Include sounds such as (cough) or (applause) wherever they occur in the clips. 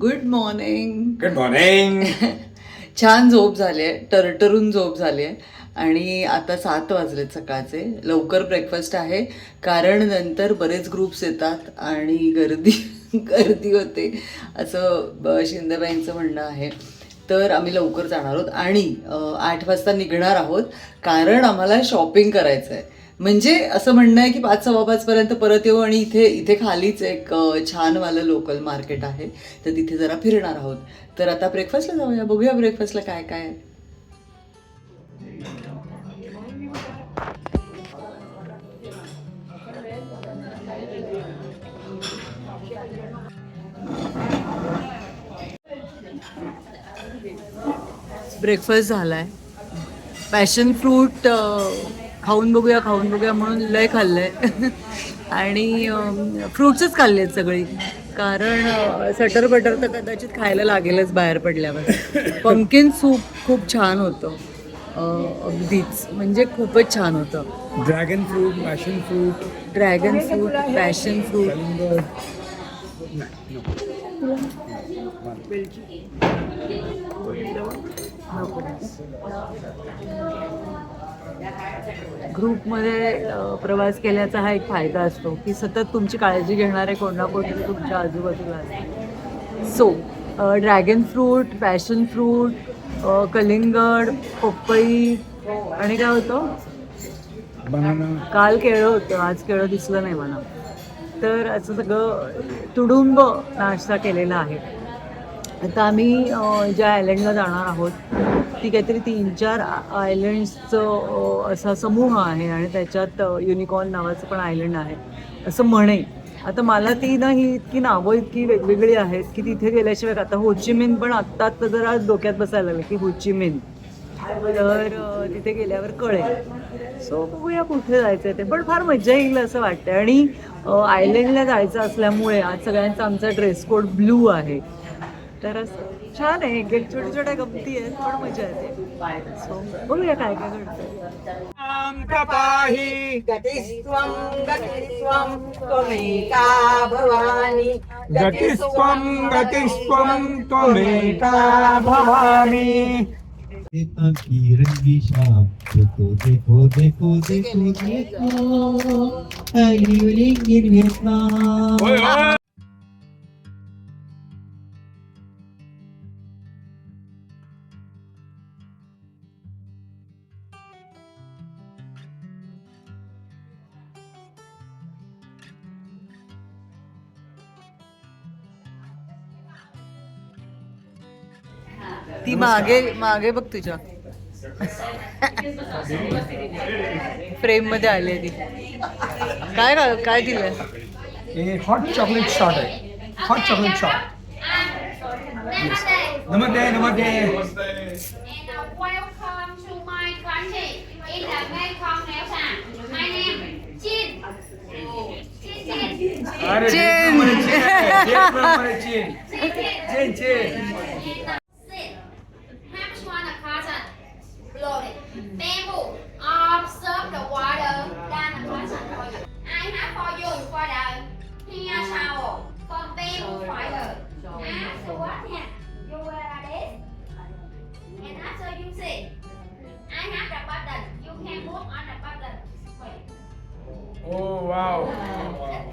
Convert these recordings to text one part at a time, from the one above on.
Good morning good morning छान झोप झाली आहे टरटरून झोप झाली आहे. आणि आता सात वाजलेत सकाळचे. लवकर ब्रेकफास्ट आहे. कारण नंतर बरेच ग्रुप्स येतात आणि गर्दी (laughs) गर्दी होते. असं ब- शिंदेबाईंचं म्हणणं आहे. तर आम्ही लवकर जाणार आहोत. आणि आठ वाजता निघणार आहोत. कारण आम्हाला शॉपिंग करायचं आहे म्हणजे असं म्हणणं आहे की पाच सव्वा पाचपर्यंत परत येऊ आणि इथे इथे खालीच एक छानवालं लोकल मार्केट आहे. तर तिथे जरा फिरणार आहोत. तर आता ब्रेकफास्टला जाऊया. बघूया ब्रेकफास्टला काय काय आहे. ब्रेकफास्ट झाला आहे पॅशन फ्रूट खाऊन बघूया खाऊन बघूया म्हणून लय खाल्लंय. आणि फ्रूट्सच खाल्ले आहेत सगळी. कारण सटर बटर तर कदाचित खायला लागेलच बाहेर पडल्यावर. पंकिन सूप खूप छान होतं. अगदीच. म्हणजे खूपच छान होतं. Dragon fruit passion fruit dragon fruit passion fruit ग्रुपमध्ये प्रवास केल्याचा हा एक फायदा असतो की सतत तुमची काळजी घेणारे कोण ना कोणतरी तुमच्या आजूबाजूला असते so dragon fruit passion fruit कलिंगड पपई आणि काय होतं? बनाना काल केळं होतं आज केळं दिसलं नाही मला. तर असं सगळं तुडुंब नाश्ता केलेला आहे. आता आम्ही ज्या आयलंडला जाणार आहोत ती काहीतरी तीन चार आयलंड्सचं असा समूह आहे आणि त्याच्यात युनिकॉर्न नावाचं पण आयलंड आहे. असं म्हणे. आता मला ती ना ही इतकी नावं इतकी वेगवेगळी आहेत की तिथे गेल्याशिवाय आता होचिमिन पण आत्ता आत्ता जरा डोक्यात बसायला लागलं की होचिमिन तर तिथे गेल्यावर कळेल. सो बघूया कुठे जायचं ते. पण फार मजा येईल असं वाटतं आणि आयलंडला जायचं असल्यामुळे आज सगळ्यांचा आमचा ड्रेस कोड ब्लू आहे. तर असं छान आहे. छोट्या छोट्या गमती आहेत पण मजा येते. सो बघूया काय काय घडतं कपाही गतिस्त्वं गतिस्त्वं त्वमेका भवानि. की रंगी शाम देखो देखो देखो देखो देखो अली उली गिरवेतना मागे मागे बघ तुझ्या. फ्रेममध्ये आली ती. काय काय- हे हॉट चॉकलेट शॉट आहे. हॉट चॉकलेट शॉट नमस्ते नमस्ते. Uh, welcome to (laughs) serve the water than a person for you. I have for you for the here shower, for bill fire. Ask what hand you wear like this, and after you say, I have the button. You can move on the button. Oh wow.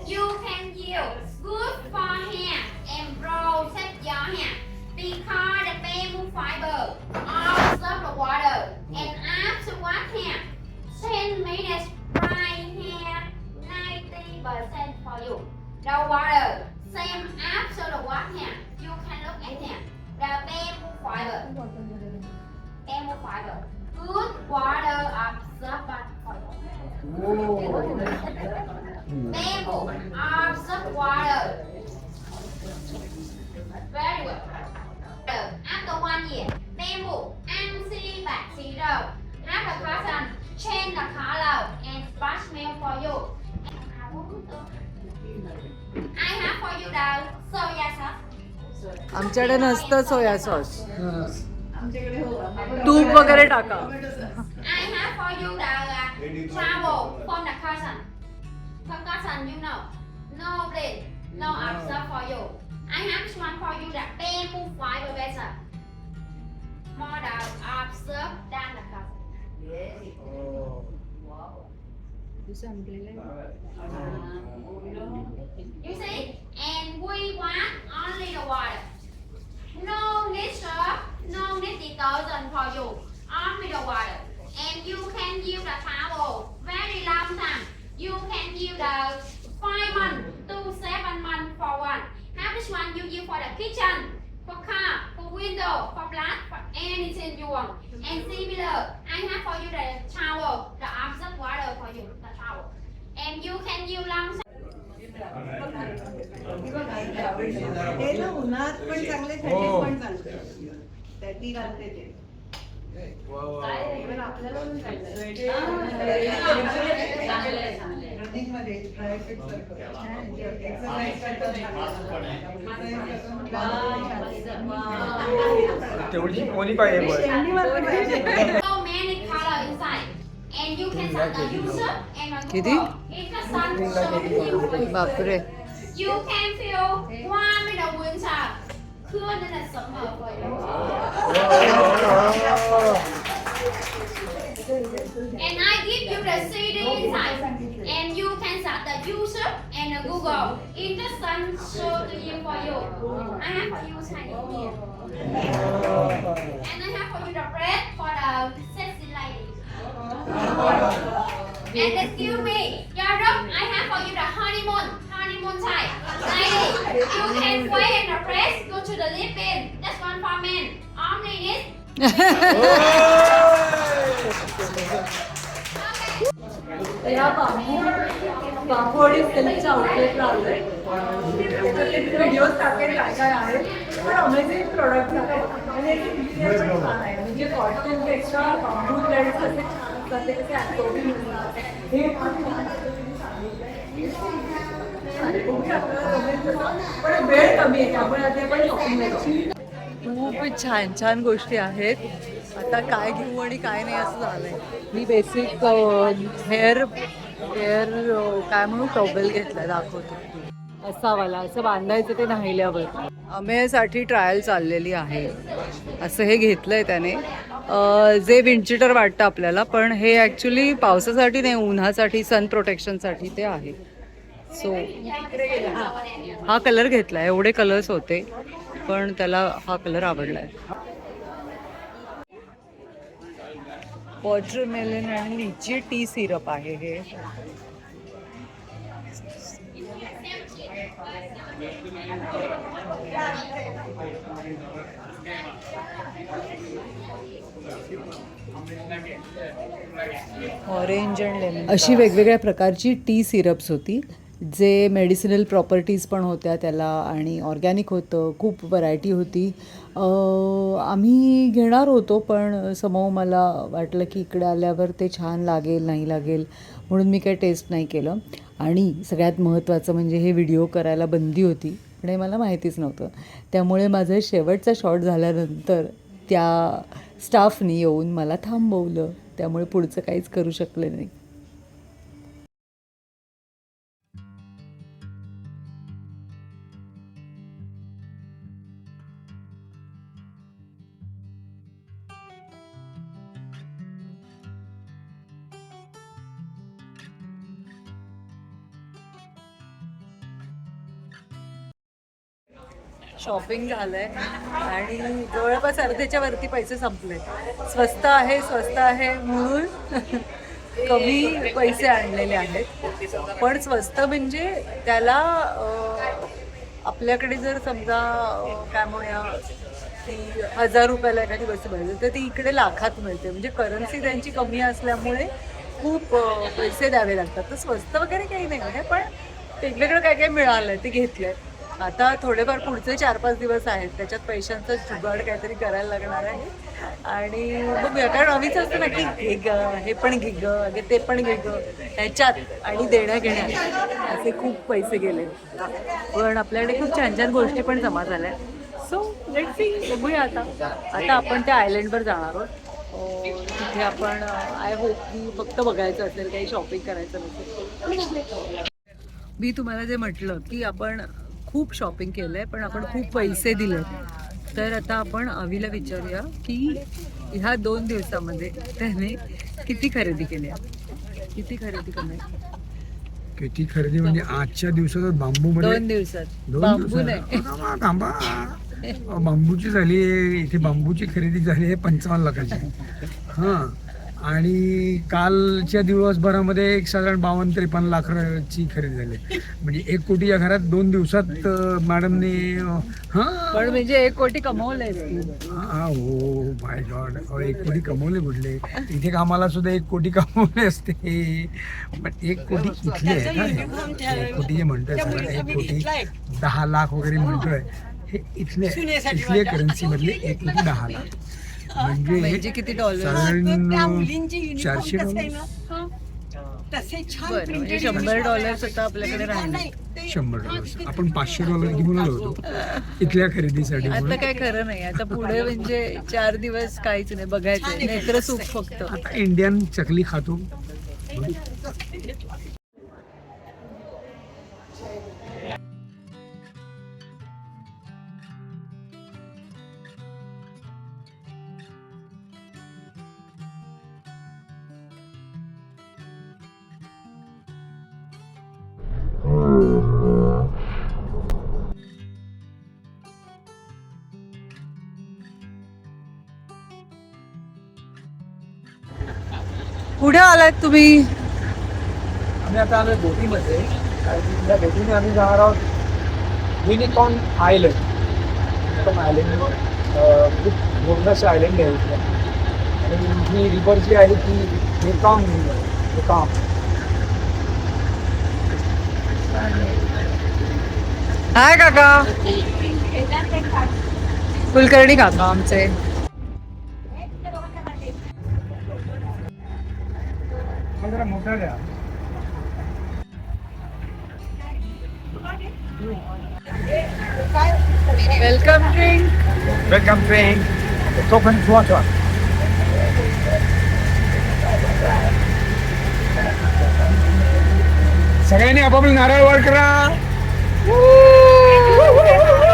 You can use good for hand and roll, set your hand because the आमच्याकडे नसतं soya sauce तूप वगैरे टाका I have for you the uh, travel from the cotton. From cotton, you know. No blade, no absorb for you. I have which one for you the bamboo fiber better? More the observe than the custom. You see? And we want only the water. No need syrup, no need detergent for you. Only the water. And you can use the towel very long time. You can use the five month to seven month for one. How much one you use for the kitchen, for car, for window, for glass, for anything you want. And similar, I have for you the towel, the absorb water for you, the towel. And you can use long हे ना उन्हात पण चांगले थंडीत पण चांगले. त्या ती. घालते ते ड्राय फिट तेवढी कोणी पाहिजे पण (laughs) inside. And You can feel warm in the winter. Cool in the ว่าไม่ดอกบุญฉากเพื่อนนั่นแหละสมเหรอ And I give you the CD inside. And you can start the YouTube and the Google. In the sun show to you for you. I have for you Chinese here. And I have for you the bread for the sexy lady and excuse me your room I have for you the honeymoon. Honeymoon time. Lady, you can wait in the press, go to the lip in. That's one for men. Only this. या बांबू बांबू आणि सिल्कच्या आउटलेटला आलोय video टाकेल काय काय आहे पण amazing product आहे आणि याची material पण छान आहे म्हणजे कॉटनपेक्षा बांबू थ्रेड्स कसे छान असतात ते कसे absorbing असतात. हे खूप छान छान गोष्टी आहेत. आता काय घेऊ आणि काय नाही असं झालंय. मी बेसिक हेअर हेअर काय म्हणू टॉबेल घेतलाय दाखवते. असावाला असं बांधायचं ते नाहिल्यावर अमेसाठी ट्रायल चाललेली आहे. असं हे घेतलंय त्याने. अं, जे विंचिटर वाटतं आपल्याला पण हे ॲक्च्युली पावसासाठी नाही उन्हासाठी सन प्रोटेक्शनसाठी ते आहे. सो हा कलर घेतला एवढे कलर्स होते पण त्याला हा कलर आवडलाय. वॉटरमेलन आणि लिची टी सिरप आहे हे. ऑरेंज अँड लेमन अशी वेगवेगळ्या प्रकारची टी सिरप्स होती. जे मेडिसिनल प्रॉपर्टीज पण होत्या त्याला आणि ऑर्गॅनिक होतं खूप व्हरायटी होती. आम्ही घेणार होतो पण समोर मला वाटलं की इकडे आल्यावर ते छान लागेल नाही लागेल म्हणून मी काही टेस्ट नाही केलं. आणि सगळ्यात महत्त्वाचं म्हणजे हे व्हिडिओ करायला बंदी होती पण हे मला माहितीच नव्हतं. त्यामुळे माझं शेवटचा शॉट झाल्यानंतर त्या स्टाफनी येऊन मला थांबवलं. त्यामुळे पुढचं काहीच करू शकले नाही. शॉपिंग झालंय आणि जवळपास अर्ध्याच्या वरती पैसे संपले स्वस्त आहे स्वस्त आहे म्हणून (laughs) कमी पैसे आणलेले आहेत. पण स्वस्त म्हणजे त्याला आपल्याकडे जर समजा काय म्हणूया ती हजार रुपयाला एखादी वस्तू पाहिजे तर ती इकडे लाखात मिळते. म्हणजे करन्सी त्यांची कमी असल्यामुळे खूप पैसे द्यावे लागतात. तर स्वस्त वगैरे काही नाही आहे पण वेगवेगळं काय काय मिळालं ते घेतलंय. आता थोडेफार पुढचे चार पाच दिवस आहेत. त्याच्यात पैशांचा जुगाड काहीतरी करायला लागणार आहे. आणि बघूया कारण अवीच असतं ना की घे ग हे पण घे ग अगे ते पण घे ग ह्याच्यात आणि देण्या घेण्यात असे खूप पैसे गेले. पण आपल्याकडे खूप छान छान गोष्टी पण जमा झाल्या. सो लेट सी बघूया आता. आता आपण त्या आयलंडवर जाणार आहोत. तिथे आपण आय होप की फक्त बघायचं असेल काही शॉपिंग करायचं नसेल. मी तुम्हाला जे म्हटलं की आपण खूप शॉपिंग केलंय पण आपण खूप पैसे दिले तर आता आपण अवीला विचारूया की ह्या दोन दिवसामध्ये त्याने किती खरेदी केली आहे? किती खरेदी केली किती खरेदी? म्हणजे आजच्या दिवसात बांबू मध्ये दोन दिवसात. दोन बांबू दिवसात? नाही. थांबा, थांबा. बांबूची झाली आहे इथे बांबूची खरेदी झाली आहे पंचावन्न लाखाची. हां. आणि कालच्या दिवसभरामध्ये एक साधारण बावन्न त्रेपन्न लाखाची खरेदी झाली. म्हणजे एक कोटी या घरात दोन दिवसात मॅडमने हां. पण म्हणजे एक कोटी कमवलंय हा हो माय गॉड एक कोटी कमवले कुठले? इथे कामाला सुद्धा एक कोटी कमवले असते. पण एक कोटी इथले आहे? एक कोटी जे म्हणतोय एक कोटी दहा लाख वगैरे म्हणतोय. हे इथले इथले करन्सी मधले एक कोटी दहा लाख. म्हणजे म्हणजे किती डॉलर साधारण चारशे बरं म्हणजे शंभर डॉलर्स आता आपल्याकडे राहिले शंभर डॉलर आपण पाचशे डॉलर घेऊन आलो होतो. इथल्या खरेदीसाठी आता म्हणून. काय खरं नाही आता पुढे म्हणजे चार दिवस काहीच नाही बघायचं नेत्र सुख फक्त. आता इंडियन चकली खातो. (laughs) आलात तुम्ही? आम्ही आता आलोय बोटीमध्ये. आणि त्या बोटीने आम्ही जाणार आहोत युनिकॉर्न आयलंड युनिकॉर्न आयलंड खूप मोठंसं आयलंड आहे आणि ही रिव्हर जी आहे ती मेकॉंग मेकॉंग हाय काका. कुलकर्णी काका आमचे. Welcome drink welcome train Konkan water सगळ्यांनी आपापले नारळ वर करा.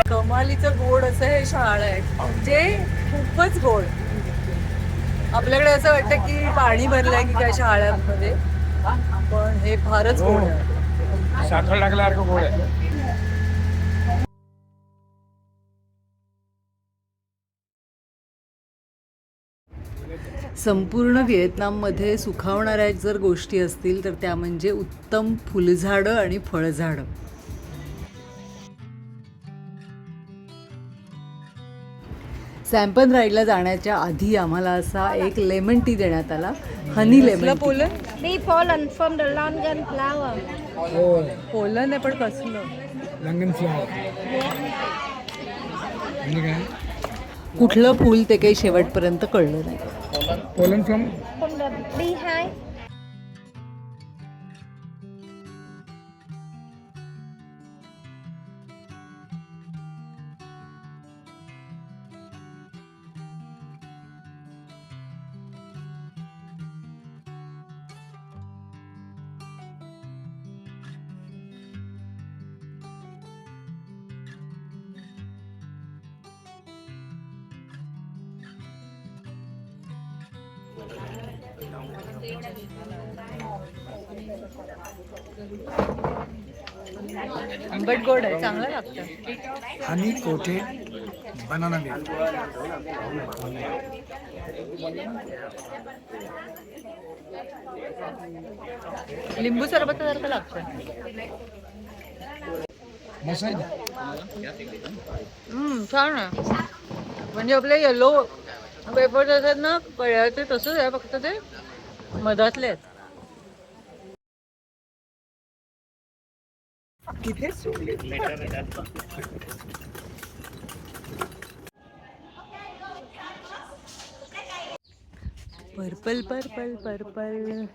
कमालीचं गोड असं हे शाळ आहे म्हणजे खूपच गोड. आपल्याकडे असं वाटतं की पाणी भरलंय की काय शाळांमध्ये पण हे फारच गोड आहे. साखर टाकल्यासारखं गोड आहे संपूर्ण व्हिएतनाममध्ये सुखावणाऱ्या जर गोष्टी असतील तर त्या म्हणजे उत्तम फुलझाडं आणि फळझाडं. सॅम्पन राईडला जाण्याच्या आधी आम्हाला असा एक लेमन टी देण्यात आला. Honey lemon pollen Be pollen from the London flower. हो पोलन आहे पण कसलं? लंगन फ्लावर म्हणजे काय? कुठलं फूल ते काही शेवटपर्यंत कळलं नाही. पोलन फ्लॉम? आंबट गोड आहे चांगलं लागतं. हनी कोटे बनाना मिल्क लिंबू सरबतासारखं लागतं. मसाला हम्म, छान आहे. म्हणजे आपले येलो पेपर्स असतात ना कळ्याचे तसंच आहे फक्त ते मधातले आहेत. Purple purple purple.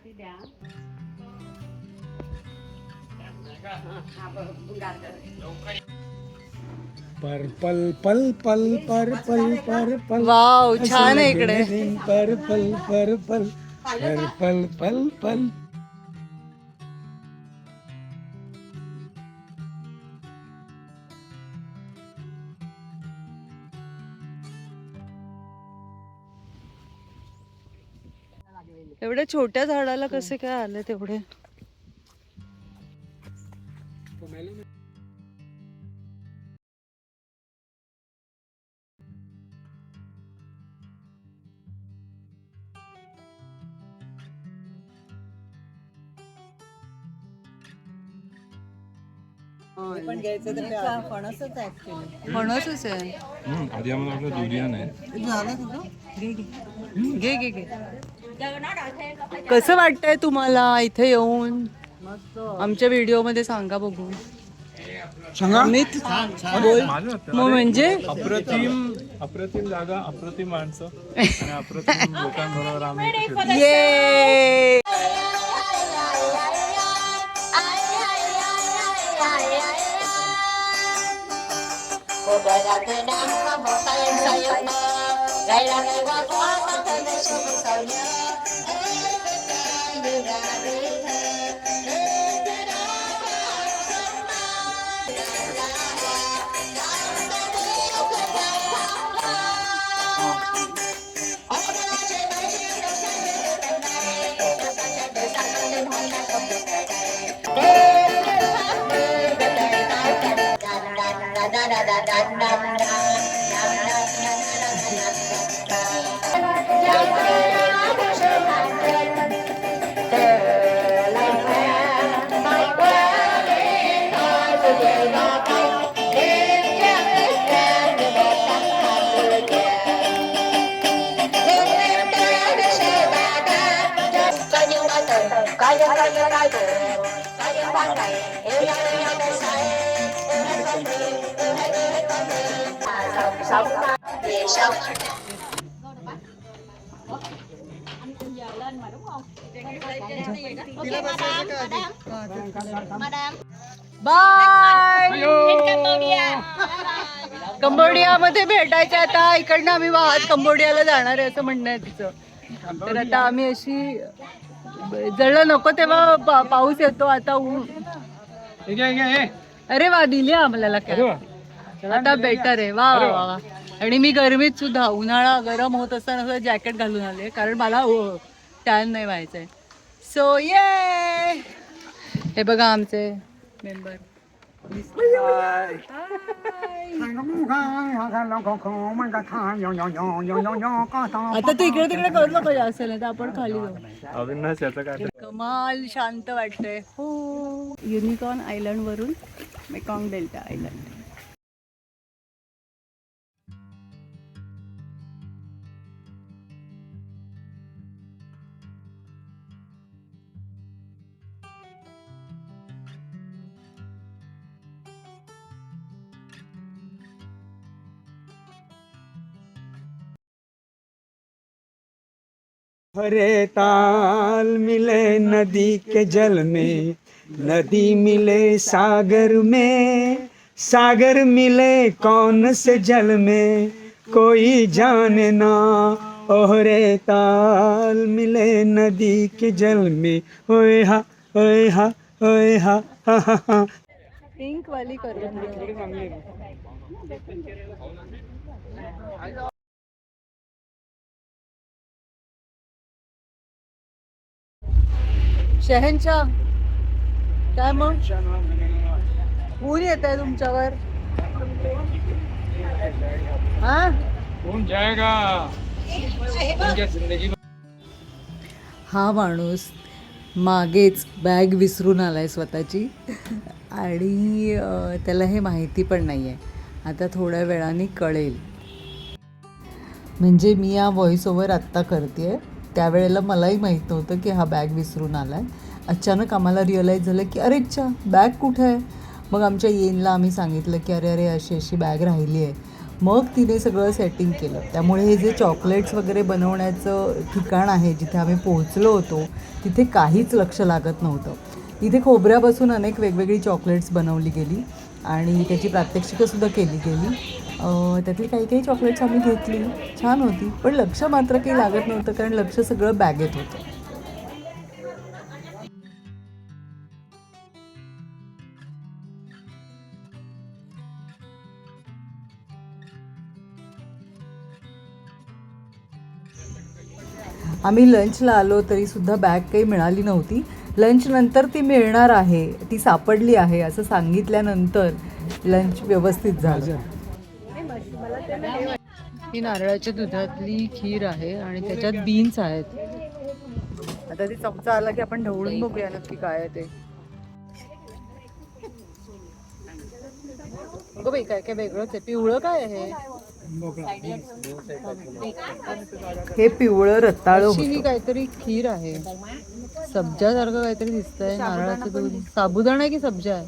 पर्पल पल पल पल पर पल पर पल। वाव छान आहे इकडे. पर पल पर पल पल पल पल। एवढ्या छोट्या झाडाला कसे काय आले तेवढे? फणसच आहे फणसच आहे. आधी आम्हाला वाटलं घे घे. घे कसं वाटतंय तुम्हाला इथे येऊन? आमच्या व्हिडिओमध्ये सांगा बघू. सांगा. अमित बोल. मग म्हणजे? अप्रतिम अप्रतिम जागा अप्रतिम माणसं. आणि अप्रतिम लोकांबरोबर आम्ही इथे फिरतो. ये Rồi là từ năm có một tay em say giấc Đây là ngày qua quá có tên để cho tôi nhớ. Ê, cái ca như बाय कंबोडियामध्ये भेटायचं आता इकडनं आम्ही वाहत कंबोडियाला जाणार आहे असं म्हणणं आहे तिचं. तर आता आम्ही अशी जळलं नको तेव्हा पा- पाऊस येतो आता ऊन. अरे वा दिली आम्हाला काय आता बेटर आहे. वा वा. आणि मी गरमीत सुद्धा उन्हाळा गरम होत असताना जॅकेट घालून आले कारण मला टॅन नाही व्हायचंय. सो ये हे बघा आमचे मेंबर आता तू इकडे तिकडे करू नको जास्त नाही तर आपण खाली जाऊ. अविनाश याचं काय कमाल शांत वाटतंय. हो. युनिकॉर्न आयलंड वरून मेकॉंग डेल्टा आयलंड हरे ताल मिले नदी के जल में, नदी मिले सागर में, सागर मिले कौन से जल में? कोई जाने ना, ओहरे ताल मिले नदी के जल में। ओए हा ओए हा ओए हा पिंक वाली करून शहनशाह. काय मग? ऊन येत आहे तुमच्यावर. हा? हा माणूस मागेच बॅग विसरून आलाय स्वतःची. आणि त्याला हे माहिती पण नाही आहे आता थोड्या वेळाने कळेल. म्हणजे मी या व्हॉइस ओव्हर आत्ता करते त्यावेळेला मलाही माहीत नव्हतं की हा बॅग विसरून आला आहे अचानक आम्हाला रिअलाईज झालं की अरे अच्छा बॅग कुठे आहे? मग आमच्या येनला आम्ही सांगितलं की अरे अरे अशी अशी बॅग राहिली आहे. मग तिने सगळं सेटिंग केलं. त्यामुळे हे जे चॉकलेट्स वगैरे बनवण्याचं ठिकाण आहे जिथे आम्ही पोहोचलो होतो तिथे काहीच लक्ष लागत नव्हतं. इथे खोबऱ्यापासून अनेक वेगवेगळी चॉकलेट्स बनवली गेली आणि त्याची प्रात्यक्षिकंसुद्धा केली गेली. त्यातली काही काही चॉकलेट्स आम्ही घेतली. छान होती. पण लक्ष मात्र काही लागत नव्हतं कारण लक्ष सगळं बॅगेत होतं. आम्ही लंचला आलो तरीसुद्धा बॅग काही मिळाली नव्हती. लंच नंतर ती मिळणार आहे. ती सापडली आहे असं सांगितल्यानंतर लंच व्यवस्थित झालं. ही नारळाच्या दुधातली खीर आहे आणि त्याच्यात बीन्स आहेत. आता ती चमचा आला की आपण ढवळून बघूया नक्की काय आहे ते. अगं बाई काय काय वेगळंच आहे? पिवळं काय आहे हे? पिवळं रताळ ही काहीतरी खीर आहे. सब्जासारखं काहीतरी दिसतंय नारळाचं दूध. साबुदाणा की सब्जा आहे?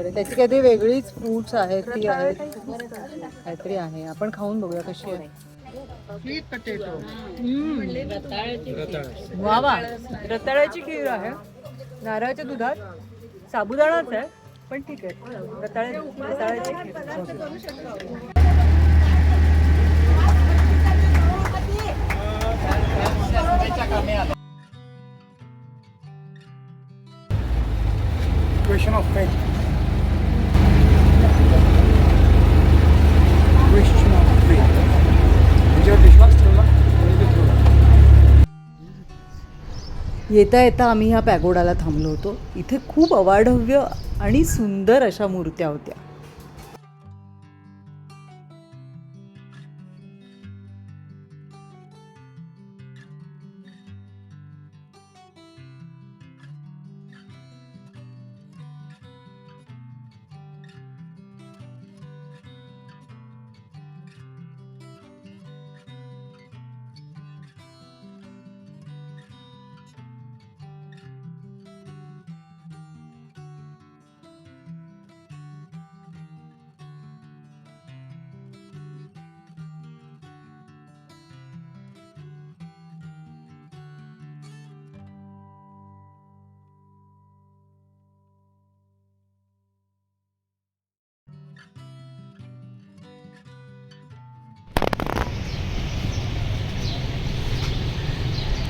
अरे, त्याची काहीतरी वेगळीच फ्रुट्स आहेत ती आहेत. काहीतरी आहे. आपण खाऊन बघूया कशी आहे. वा वा. रताळ्याची खीर आहे. नारळाच्या दुधात साबुदाणाच आहे पण ठीक आहे. रताळ्या रताळ्याची खीर. क्वेश्चन ऑफ फेथ येता येता आम्ही ह्या पॅगोडाला थांबलो होतो. इथे खूप अवाढव्य आणि सुंदर अशा मूर्त्या होत्या.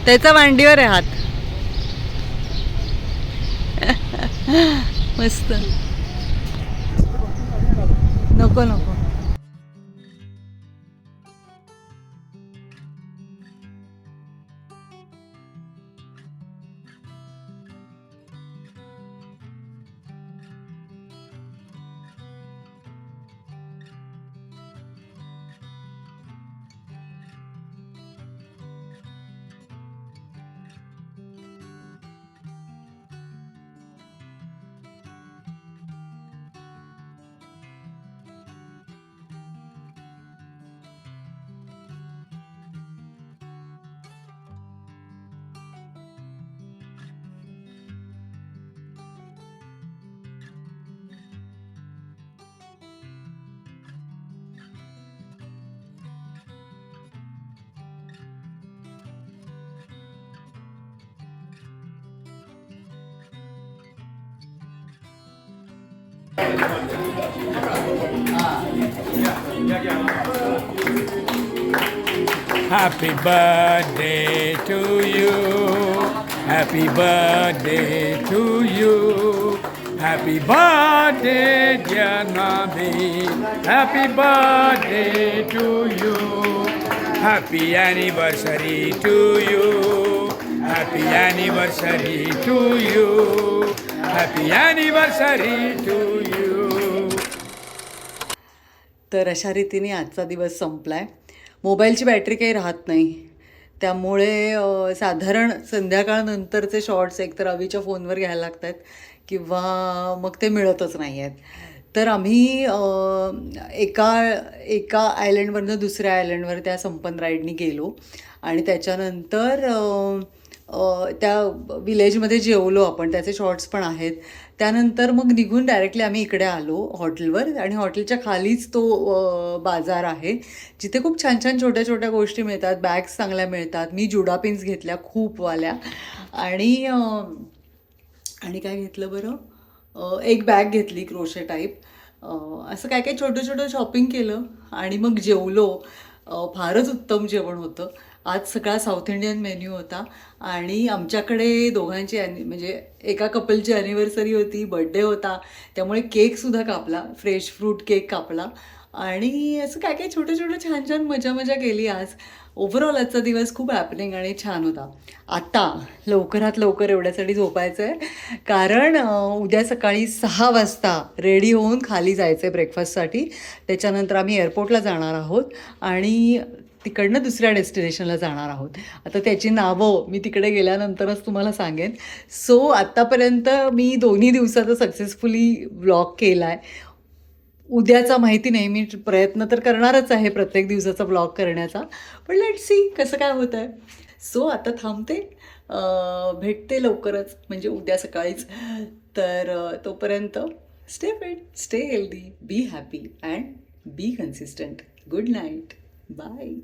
त्याचा मांडीवर आहे हात. (laughs) मस्त. नको नको. Happy birthday to you. Happy birthday to you. Happy birthday, dear Nabi. Happy birthday to you. Happy anniversary to you. Happy anniversary to you. Happy anniversary to you. तर अशा रीतीने आजचा दिवस संपला आहे मोबाईलची बॅटरी काही राहत नाही. त्यामुळे साधारण संध्याकाळनंतरचे शॉर्ट्स एकतर अवीच्या फोनवर घ्यायला लागत आहेत किंवा मग ते मिळतच नाही आहेत तर आम्ही एका एका आयलंडवरनं दुसऱ्या आयलंडवर त्या संपन राईडनी गेलो. आणि त्याच्यानंतर त्या विलेजमध्ये जेवलो आपण त्याचे शॉर्ट्स पण आहेत. त्यानंतर मग निघून डायरेक्टली आम्ही इकडे आलो हॉटेलवर आणि हॉटेलच्या खालीच तो बाजार आहे. जिथे खूप छान छान छोट्या छोट्या गोष्टी मिळतात बॅग्स चांगल्या मिळतात. मी जुडा पिन्स घेतल्या खूपवाल्या. आणि आणि काय घेतलं बरं? एक बॅग घेतली क्रोशे टाईप असं काय काय छोटं छोटं शॉपिंग केलं आणि मग जेवलो. फारच उत्तम जेवण होतं. आज सगळा साऊथ इंडियन मेन्यू होता. आणि आमच्याकडे दोघांची ॲनि म्हणजे एका कपलची ॲनिव्हर्सरी होती बड्डे होता त्यामुळे केकसुद्धा कापला फ्रेश फ्रूट केक कापला. आणि असं काय काय छोटं छोटं छान छान मजा मजा केली आज. ओव्हरऑल आजचा दिवस खूप हॅपनिंग आणि छान होता. आता लवकरात लवकर एवढ्यासाठी झोपायचं आहे कारण उद्या सकाळी सहा वाजता रेडी होऊन खाली जायचं आहे ब्रेकफास्टसाठी त्याच्यानंतर आम्ही एअरपोर्टला जाणार आहोत. आणि तिकडनं दुसऱ्या डेस्टिनेशनला जाणार आहोत. आता त्याची नावं मी तिकडे गेल्यानंतरच तुम्हाला सांगेन. सो आत्तापर्यंत मी दोन्ही दिवसाचा सक्सेसफुली ब्लॉग केला आहे उद्याचा माहिती नाही मी प्रयत्न तर करणारच आहे प्रत्येक दिवसाचा ब्लॉग करण्याचा. पण लेट सी कसं काय होतं आहे सो आता थांबते. भेटते लवकरच म्हणजे उद्या सकाळीच. तर तोपर्यंत stay fit stay healthy be happy and be consistent good night bye